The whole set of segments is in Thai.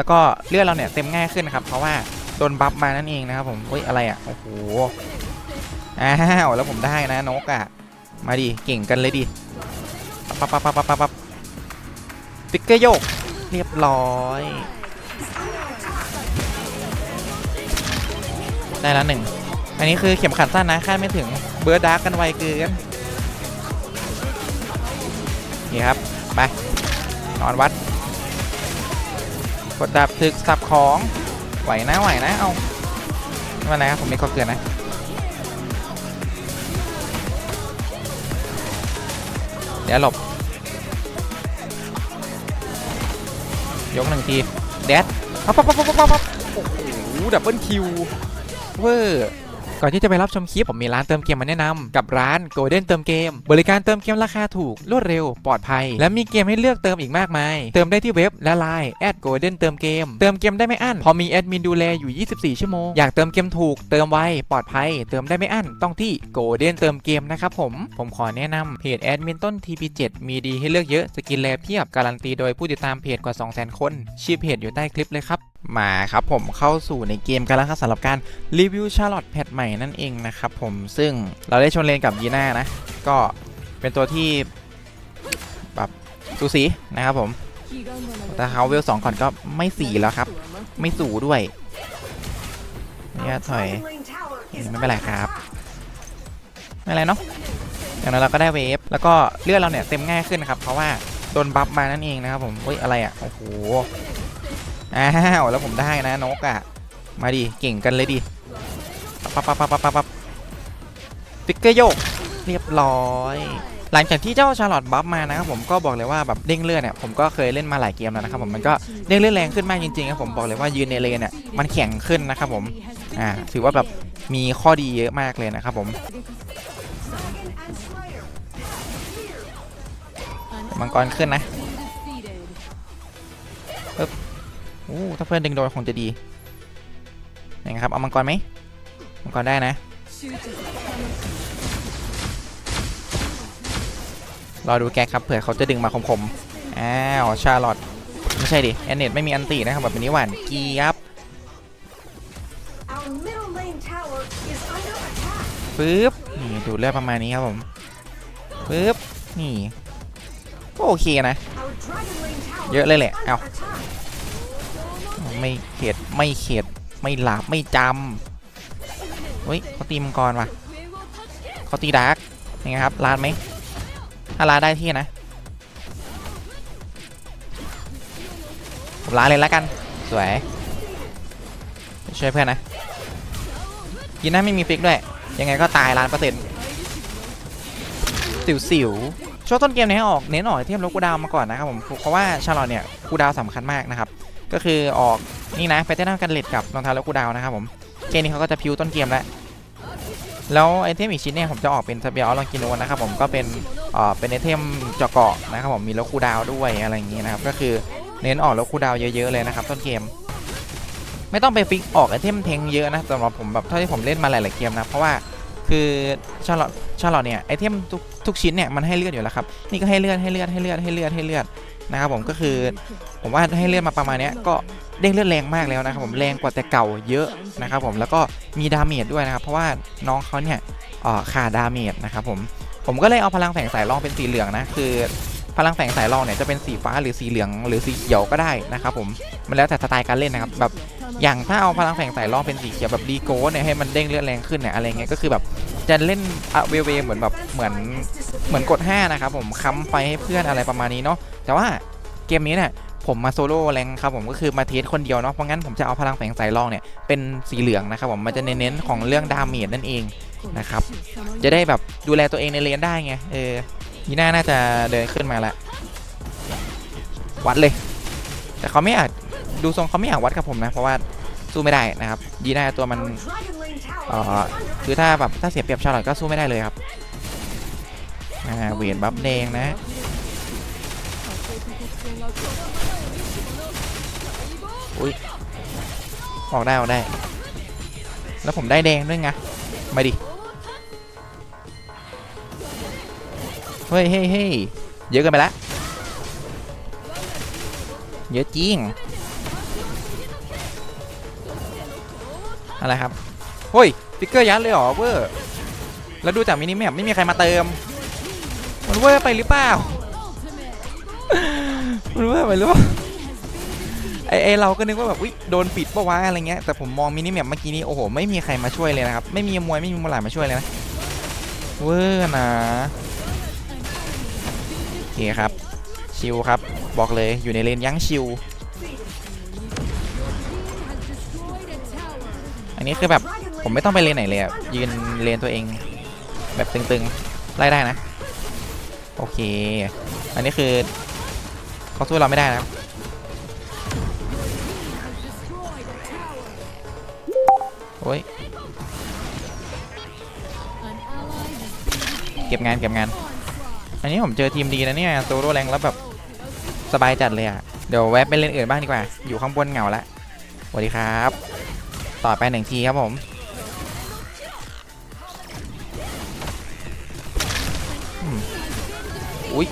แล้วก็เลือดเราเนี่ยเต็มง่ายขึ้นนะครับ เพราะว่าโดนบัฟมานั่นเองนะครับผมเฮ้ยอะไรอะโอ้โหอ้าวแล้วผมได้นะนกอะมาดิเก่งกันเลยดิปั๊บปั๊บปั๊บปั๊บปั๊บปั๊บฟิกเกอร์โยกเรียบร้อย ได้แล้วหนึ่งอันนี้คือเข็มขัดสั้นนะคาดไม่ถึงเบิร์ดดาร์กกันไวเกินนี่ครับ ไป นอนวัด กดดับถึกสับของไหวนะไหวนะเอาไม่เป็นไรครับผมมีข้อเกินนะเดี๋ยวหลบยกหนึ่งทีแดดปั๊บปั๊บปั๊บปั๊บปั๊บปั๊บโอ้โหดับเบิลคิวเวอร์ ก่อนที่จะไปรับชมคลิปผมมีร้านเติมเกมมาแนะนำกับร้าน Golden เติมเกม บริการเติมเกมราคาถูกรวดเร็วปลอดภัย และมีเกมให้เลือกเติมอีกมากมาย เติมได้ที่เว็บและไลน์แอด Golden เติมเกม เติมเกมได้ไม่อั้น พอมีแอดมินดูแลอยู่ 24 ชั่วโมง อยากเติมเกมถูก เติมไวปลอดภัย เติมได้ไม่อั้น ต้องที่ Golden เติมเกมนะครับผม ผมขอแนะนำเพจแอดมินต้น TP7 มีดีให้เลือกเยอะ สกินแลเพียบ การันตีโดยผู้ติดตามเพจกว่า 200,000 คน ชื่อเพจอยู่ใต้คลิปเลยครับ มาครับผมเข้าสู่ในเกมกันแล้วครับสำหรับการรีวิวชาร์ลอตแพทใหม่นั่นเองนะครับผมซึ่งเราได้ชนเลนกับยีน่านะ ก็เป็นตัวที่แบบสูสีนะครับผมแต่เขาเวลสองก่อนก็ไม่สีแล้วครับ ไม่สูด้วยเนี่ยถอยไม่เป็นไรครับ ไม่เป็นไรเนาะอย่างนั้นเราก็ได้เวฟแล้วก็เลือดเราเนี่ยเต็มง่ายขึ้นครับ เพราะว่าโดนบัฟมานั่นเองนะครับผมเฮ้ยอะไรอะโอ้โห อ้าวแล้วผมได้นะนกอะมาดิเก่งกันเลยดิปั๊บปั๊บปั๊บปั๊บปั๊บปั๊บฟิกเกอร์โยกเรียบร้อยหลังจากที่เจ้าชาร์ลอตบัฟมานะครับผมก็บอกเลยว่าแบบเด้งเลือดเนี่ยผมก็เคยเล่นมาหลายเกมแล้วนะครับผมมันก็เด้งเลือดแรงขึ้นมากจริงๆครับผมบอกเลยว่ายืนในเลนเนี่ยมันแข็งขึ้นนะครับผมอ่าถือว่าแบบมีข้อดีเยอะมากเลยนะครับผม มังกรขึ้นนะปึ๊บ อู้ถ้าเพื่อนดึงโดนคงจะดียังไงครับเอามังกรไหมมังกรได้นะรอดูแกครับเผื่อเขาจะดึงมาคมๆอ้าวชาร์ลอตไม่ใช่ดิแอนเนตไม่มีอันตีนะครับแบบนี้หวานเกียบ Our middle lane tower is under attack. ปึ๊บนี่ดูดเลือดประมาณนี้ครับผมปึ๊บนี่ก็โอเคนะ Our dragon lane tower เยอะเลยแหละ is เอ้า under attack. ไม่เข็ดไม่เข็ดไม่หลับไม่จำเฮ้ยเขาตีมังกรว่ะเขาตีดาร์กยังไงครับลาดไหมถ้าลาดได้ที่นะผมลาเลยแล้วกันสวยช่วยเพื่อนนะยีน่าไม่มีฟิกด้วย ยังไงก็ตายล้านเปอร์เซ็นต์สิวสิวๆช่วงต้นเกมเนี้ออกเน้นออกไอเทมลดกูดาวมาก่อนนะครับผมเพราะว่าชาร์ลอตเนี่ยกูดาวสำคัญมากนะครับ ก็คือออกนี่นะไปเต้นกันเลดกับรองเท้าลดกูดาวนะครับผมเกมนี้เขาก็จะพิวต้นเกมแล้วแล้วไอเทมอีกชิ้นเนี่ยผมจะออกเป็นสเปียร์ออลองกินโนนะครับผมก็เป็นเอ่อเป็นไอเทมเจาะเกาะนะครับผมมีลดกูดาวด้วยอะไรอย่างงี้นะครับก็คือเน้นออกลดกูดาวเยอะๆเลยนะครับต้นเกม ไม่ต้องไปฟิกออกไอเทมเทงเยอะนะสำหรับผมแบบเท่าที่ผมเล่นมาหลายๆเกมนะเพราะว่าคือชาร์ลอตชาร์ลอตเนี่ยไอเทมทุกทุกชิ้นเนี่ยมันให้เลือดอยู่แล้วครับนี่ก็ให้เลือดให้เลือดให้เลือดให้เลือดให้เลือด นะครับผมก็คือผมว่าให้เลือดมาประมาณนี้ก็เด้งเลือดแรงมากแล้วนะครับผมแรงกว่าแต่เก่าเยอะนะครับผมแล้วก็มีดาเมจด้วยนะครับเพราะว่าน้องเขาเนี่ยอ่อขาดาเมจนะครับผมผมก็เลยเอาพลังแฝงสายรองเป็นสีเหลืองนะคือ พลังแฝงสายรองเนี่ยจะเป็นสีฟ้าหรือสีเหลืองหรือสีเขียวก็ได้นะครับผมมันแล้วแต่สไตล์การเล่นนะครับแบบอย่างถ้าเอาพลังแฝงสายล่องเป็นสีเขียวแบบดีโก้เนี่ยให้มันเด้งเลือดแรงขึ้นเนี่ยอะไรเงี้ยก็คือแบบ จะเล่นอะเวเวเหมือนแบบเหมือนเหมือนกด 5 นะครับผมค้ำไฟให้เพื่อนอะไรประมาณนี้เนาะแต่ว่าเกมนี้เนี่ยผมมาโซโล่แรงครับผมก็คือมาเทสคนเดียวเนาะเพราะงั้นผมจะเอาพลังแฝงสายล่องเนี่ยเป็นสีเหลืองนะครับผมมันจะเน้นๆของเรื่องดาเมจนั่นเองนะครับจะได้แบบดูแลตัวเองในเลนได้ไงเออยีน่าน่าจะเดินขึ้นมาละวัดเลย แต่เขาไม่อาจดูทรงเขาไม่อยากวัดกับผมนะ เพราะว่าสู้ไม่ได้นะครับยีน่าตัวมัน เอ่อคือถ้าแบบถ้าเสียเปรียบชาร์ลอตก็สู้ไม่ได้เลยครับอ่าเวียนบัฟแดงนะอุ้ยออกได้ออกได้ แล้วผมได้แดงด้วยไงมาดิเฮ้ยเฮ้ยเฮ้ยเยอะเกินไปละเยอะจริงอะไรครับ เฮ้ยฟิกเกอร์ยัดเลยเหรอเวอร์แล้วดูจากมินิแมปไม่มีใครมาเติม มันเวอร์ไปหรือเปล่า มันเวอร์ไปหรือเปล่าไอไอเราก็นึกว่าแบบอุ๊ยโดนปิดปะวะอะไรเงี้ยแต่ผมมองมินิแมปเมื่อกี้นี้โอ้โหไม่มีใครมาช่วยเลยนะครับไม่มีมวยไม่มีมวยหลายมาช่วยเลยนะเวอร์นะโอเคครับชิลครับ บอกเลยอยู่ในเลนยั้งชิลอันนี้คือแบบ ผมไม่ต้องไปเลนไหนเลยอะยืนเลนตัวเอง แบบตึงๆ ไล่ได้นะ โอเค อันนี้คือเขาสู้เราไม่ได้นะโอ้ย เก็บงานเก็บงาน อันนี้ผมเจอทีมดีนะเนี่ยโซโล่แรงแล้วแบบสบายจัดเลยอะ เดี๋ยวแวะไปเล่นอื่นบ้างดีกว่า อยู่ข้างบนเหงาละสวัสดีครับ ต่อไปหนึ่งทีครับผม อุ้ย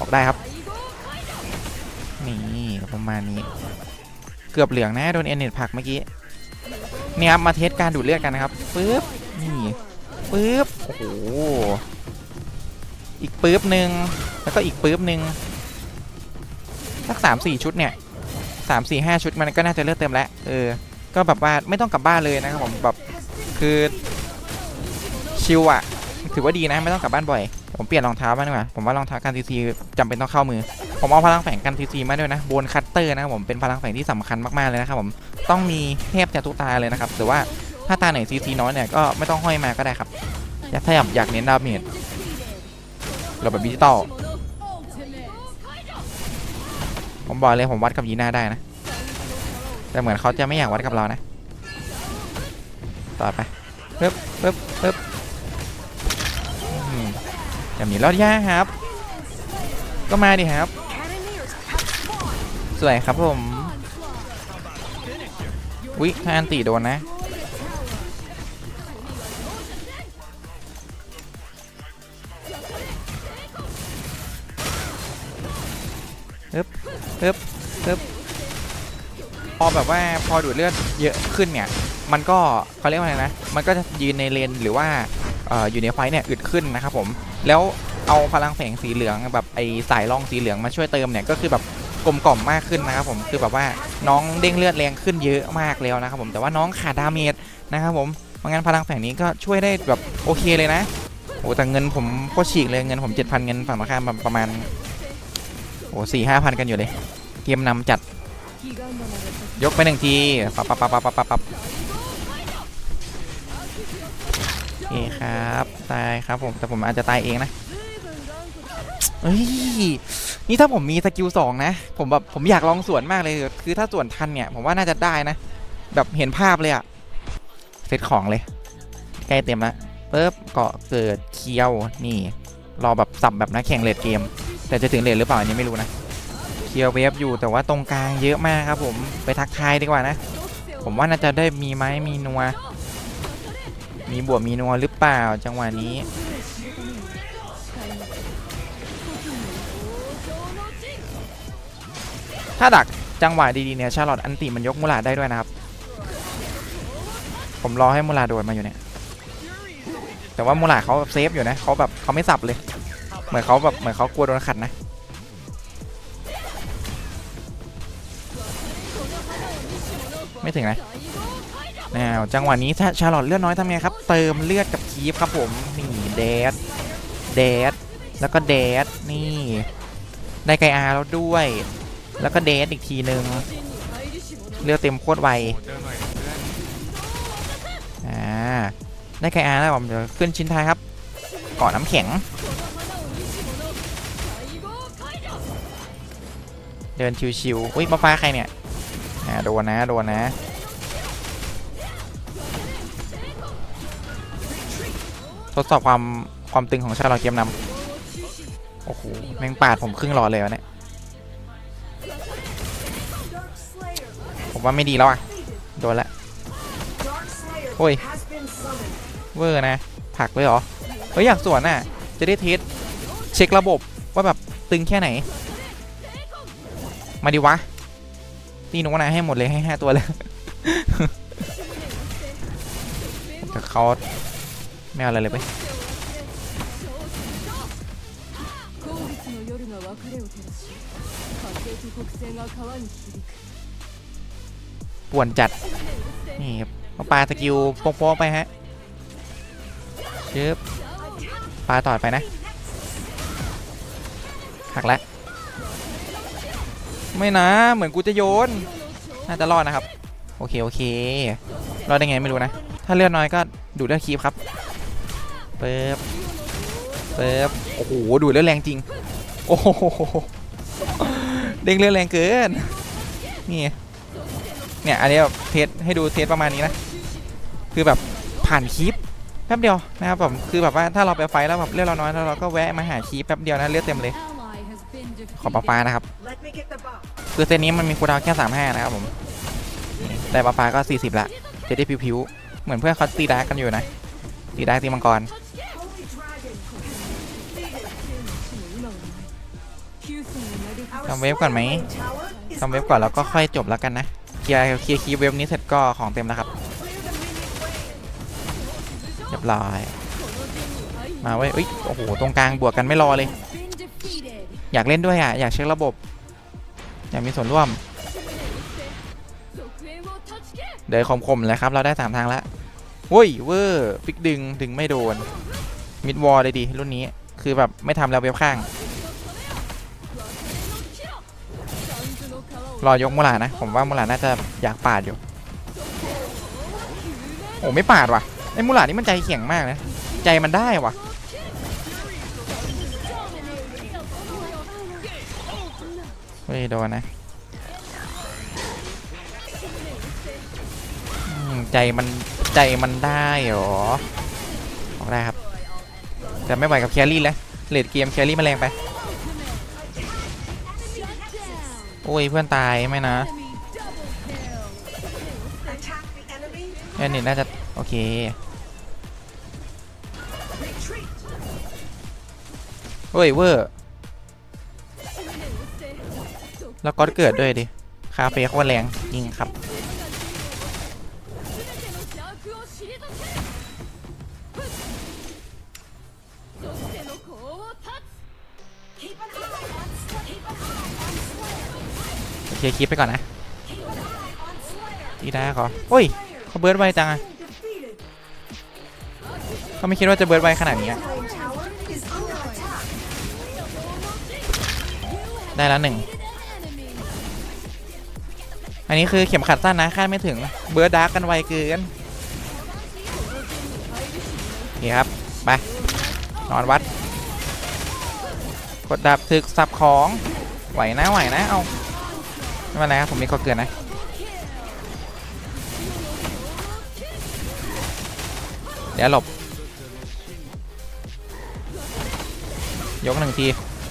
ออกได้ครับ นี่ประมาณนี้ เกือบเหลืองนะโดนเอ็นเน็ตผลักเมื่อกี้เนี่ยครับมาเทสการดูดเลือดกันนะครับปึ๊บนี่ปึ๊บโอ้โหอีกปึ๊บหนึ่งแล้วก็อีกปึ๊บหนึ่งสักสามสี่ชุดเนี่ยสามสี่ห้าชุดมันก็น่าจะเลือดเต็มแล้วเออ ก็แบบว่าไม่ต้องกลับบ้านเลยนะครับผมแบบคือชิลอะถือว่าดีนะไม่ต้องกลับบ้านบ่อย ผมเปลี่ยนรองเท้าบ้างดีกว่าผมว่ารองเท้ากันทีซีจำเป็นต้องเข้ามือ ผมเอาพลังแฝงกันทีซีมาด้วยนะโบนคัตเตอร์นะครับผมเป็นพลังแฝงที่สำคัญมากๆเลยนะครับผมต้องมีเทพจะทุกตาเลยนะครับหรือว่าถ้าตาไหนซีซีน้อยเนี่ยก็ไม่ต้องห้อยมาก็ได้ครับอยากถ้าอยากอยากเน้นดาเมจเราแบบดิจิตอลผมบอกเลยผมวัดกับยีน่าได้นะ แต่เหมือนเขาจะไม่อยากวัดกับเรานะ ต่อไปปึ๊บปึ๊บปึ๊บ จะมีรอดยางครับ ก็มาดิครับ สวยครับผมวิถ้าอันตีโดนนะปึ๊บปึ๊บปึ๊บพอแบบว่าพอดูดเลือดเยอะขึ้นเนี่ย มันก็เขาเรียกว่าอะไรนะ มันก็จะยืนในเลนหรือว่าอออยู่ในไฟเนี่ยอึดขึ้นนะครับผม แล้วเอาพลังแฝงสีเหลืองแบบไอสายล่องสีเหลืองมาช่วยเติมเนี่ยก็คือแบบกลมกล่อมมากขึ้นนะครับผมคือแบบว่าน้องเด้งเลือดแรงขึ้นเยอะมากแล้วนะครับผมแต่ว่าน้องขาดดาเมจนะครับผมเพราะงั้นพลังแฝงนี้ก็ช่วยได้แบบโอเคเลยนะโอ้แต่เงินผมโคตรฉีกเลยเงินผม7,000เงินฝั่งตรงข้ามประมาณโอ้สี่ห้าพันกันอยู่เลยเกมนำจัดยกไปหนึ่งทีปับปับปับปับปับปับปับโอเคครับ ตายครับผมแต่ผมอาจจะตายเองนะเฮ้ยนี่ถ้าผมมีสกิลสองนะ ผมแบบผมอยากลองสวนมากเลยคือถ้าสวนทันเนี่ยผมว่าน่าจะได้นะ แบบเห็นภาพเลยอะเซตของเลยใกล้เต็มแล้วปึ๊บเกาะเกิดเคียวนี่ รอแบบสับแบบนักแข่งเลดเกม แต่จะถึงเลดหรือเปล่าอันนี้ไม่รู้นะเคียร์เวฟอยู่แต่ว่าตรงกลางเยอะมากครับผมไปทักทายดีกว่านะ ผมว่าน่าจะได้มีไม้มีนัว มีบวกมีนัวหรือเปล่าจังหวะนี้ ถ้าดักจังหวะดีๆเนี่ยชาลอตอันติมันยกมูลาได้ด้วยนะครับ ผมรอให้มูลาโดดมาอยู่เนี่ย แต่ว่ามูลาเขาเซฟอยู่นะเขาแบบเขาไม่สับเลย เหมือนเขาแบบเหมือนเขากลัวโดนขัดนะไม่ถึงนะ นวจังหวะนี้ถ้าชาลอตเลือดน้อยทำไงครับ เติมเลือดกับคีฟครับผมนี่เดดเดดแล้วก็เดดนี่ ได้ไกอาแล้วด้วย แล้วก็เดดอีกทีนึงเลือดเต็มโคตรไวอ่าได้ไกอาแล้วผมเดี๋ยวขึ้นชิ้นท้ายครับกาะน้ำแข็ง เดินชิวๆอุ้ยมาฟ้าใครเนี่ยอ่าโดนนะโดนนะ ดสอบความความตึงของชาลอเกมนำโอ้โหแม่งปาดผมครึ่งหลอดเลยวะเนี่ยผมว่าไม่ดีแล้วอะ โดนละ Dark Slayer Ôi. has been summoned. เวอร์นะ ผักเลยเหรอ เฮ้ย อยากสวนอะ จะได้เทสเช็คระบบว่าแบบตึงแค่ไหน มาดิวะตีหนูนะให้หมดเลยให้ห้าตัวเลยแต่เขา ไม่เอาอะไรเลยไปป่วนจัด นี่ครับาปลาสกิลโป๊ะไปฮะชึบปลาต่อไปนะหักแล้วไม่นะ เหมือนกูจะโยน น่าจะรอดนะครับ โอเค โอเค รอดได้ไงไม่รู้นะ ถ้าเลือดน้อยก็ดูเลือดคีบครับ เปิบเปิบโอ้โหดูดเลือดแรงจริง โอ้โหเด้งเลือดแรงเกิน นี่เนี่ยอันนี้แบบเทสให้ดูเทสประมาณนี้นะ คือแบบผ่านคลิปแป๊บเดียวนะครับผมคือแบบว่าถ้าเราไปไฟแล้วแบบเลือดเราน้อยแล้วเราก็แวะมาหาคลิปแป๊บเดียวนะเลือดเต็มเลยขอปลาปลานะครับคือเซตนี้มันมีคูดาวแค่35นะครับผมนี่ปลาปลาก็40ละจะได้ผิวๆเหมือนเพื่อนเขาตีดาร์กกันอยู่นะตีดาร์กตีมังกร ทำเว็บก่อนไหมทำเว็บก่อนแล้วก็ค่อยจบแล้วกันนะ เคลียร์เคลียร์คีเว็บนี้เสร็จก็ของเต็มแล้วครับเรียบร้อยมาไว้เอ้ยโอ้โหตรงกลางบวกกันไม่รอเลย อยากเล่นด้วยอะอยากเช็คระบบ อยากมีส่วนร่วม เดินคมๆเลยครับ เราได้สามทางแล้วโว้ยเวอร์ฟิกดึงดึงไม่โดนมิดวอลเลยดิรุ่นนี้คือแบบไม่ทำแล้วเว็บข้าง รอยกมูลานะ ผมว่ามูลาน่าจะอยากปาดอยู่ โอ้ไม่ปาดว่ะไอ้มูลานี่มันใจแข็งมากนะ ใจมันได้ว่ะเฮ้ยโดนนะใจมันใจมันได้เหรอออกได้ครับ แต่ไม่ไหวกับแครี่แล้วเลดเกมแครี่มาแรงไป อ้ยเพื่อนตายไหมนะแอนนี่น่าจะ โอเค เฮ้ยเวอร์แล้วก็เกิดด้วยดิ คาเฟ่โคตรแรงจริงครับ Slayer. โอเคลิปไปก่อนนะตีได้ขอโอ้ยเขาเบิร์ดไวจังอะเขาไม่คิดว่าจะเบิร์ดไวขนาดนี้ได้แล้วหนึ่งอันนี้คือเข็มขัดสั้นนะคาดไม่ถึง เบิร์ดดาร์กกันไวเกินนี่ครับ ไป นอนวัด กดดับถึกสับของ ไหวนะไหวนะ เอา ไม่เป็นไรครับผมมีข้อเกินนะเดี๋ยวหลบ ยกหนึ่งที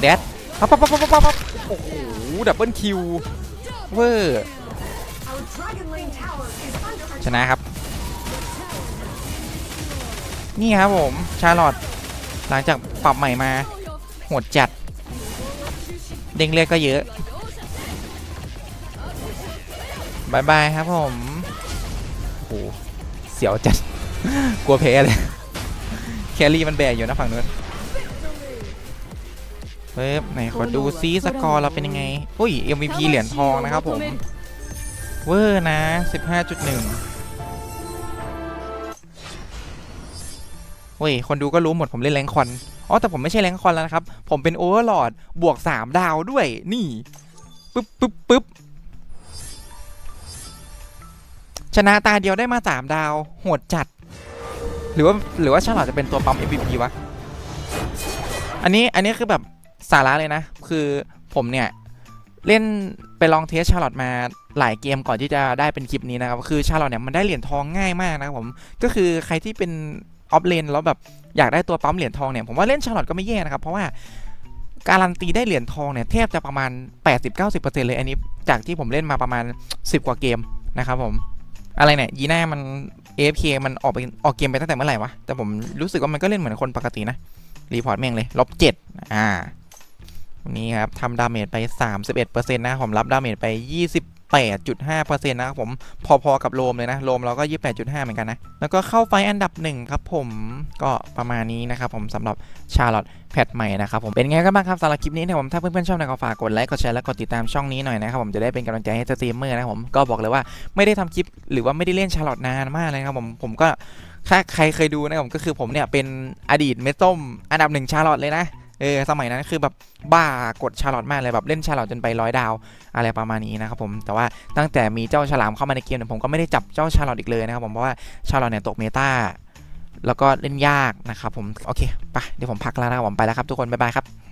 แดดปั๊บปั๊บปั๊บปั๊บปั๊บโอ้โหดับเบิลคิวเวอร์ชนะครับ นี่ครับผม ชาร์ลอตหลังจากปรับใหม่มาโหดจัด เด้งเลือดก็เยอะ บายบายครับผมโอ้โหเสียวจัด กลัวแพ้เลยแครี่มันแบกอยู่นะฝั่งนู้นเฮ้ยไหนขอดูซีสกอร์เราเป็นยังไง อุ้ย MVP เหรียญทองนะครับผม เวอร์นะ 15.1เว้ย คนดูก็รู้หมดผมเล่นแรงคอน อ๋อ แต่ผมไม่ใช่แรงคอนแล้วนะครับ ผมเป็นโอเวอร์ลอดบวก 3 ดาวด้วย นี่ ปึ๊บปึ๊บปึ๊บ ชนะตาเดียวได้มา3ดาว โหดจัด หรือว่าหรือว่าชาลอตจะเป็นตัวปั๊ม MVP วะ อันนี้อันนี้คือแบบสาระเลยนะ คือผมเนี่ย เล่นไปลองเทสชาร์ลอตมาหลายเกมก่อนที่จะได้เป็นคลิปนี้นะครับ คือชาร์ลอตเนี่ยมันได้เหรียญทองง่ายมากนะครับผม ก็คือใครที่เป็นออฟเลนแล้วแบบอยากได้ตัวปั๊มเหรียญทองเนี่ยผมว่าเล่นชาร์ลอตก็ไม่แย่นะครับ เพราะว่าการันตีได้เหรียญทองเนี่ยแทบจะประมาณ 80-90%เลยอันนี้ จากที่ผมเล่นมาประมาณ 10 กว่าเกมนะครับผม อะไรเนี่ยยีน่ามัน AFK มันออกไปออกเกมไปตั้งแต่เมื่อไหร่วะ แต่ผมรู้สึกว่ามันก็เล่นเหมือนคนปกตินะ รีพอร์ตแม่งเลยลบเจ็ดอ่า วันนี้ครับทำดาเมจไป 31%นะ ผมรับดาเมจไป 28.5%นะครับผมพอๆกับโลมเลยนะโลมเราก็ 28.5 เหมือนกันนะ แล้วก็เข้าไฟอันดับหนึ่งครับผมก็ประมาณนี้นะครับผมสำหรับชาร์ลอตแพทใหม่นะครับผมเป็นไงกันบ้างครับสำหรับคลิปนี้นี่ยผมถ้าเพื่อนๆชอบนี่ยก็ฝากกดไลค์กดแชร์และกดติดตามช่องนี้หน่อยนะครับผมจะได้เป็นกำลังใจให้สตรีมเมอร์นะครับผมก็บอกเลยว่าไม่ได้ทำคลิปหรือว่าไม่ได้เล่นชาร์ลอตนานมากเลยครับผมผมก็ถ้าใครเคยดูนะครับผมก็คือผมเนี่ยเป็นอดีตเมส้มอันดับหนึ่งชาร์ลอตเลยนะ ออสมัยนั้นคือแบบบ้ากดชาร์ลอตมากเลยแบบเล่นชาร์ลอตจนไปร้อยดาวอะไรประมาณนี้นะครับผมแต่ว่าตั้งแต่มีเจ้าฉลามเข้ามาในเกมเนี่ยผมก็ไม่ได้จับเจ้าชาร์ลอตอีกเลยนะครับผมเพราะว่าชาร์ลอตเนี่ยตกเมตาแล้วก็เล่นยากนะครับผมโอเคไปเดี๋ยวผมพักแล้วนะครับผมไปแล้วครับทุกคนบ๊ายบายครับ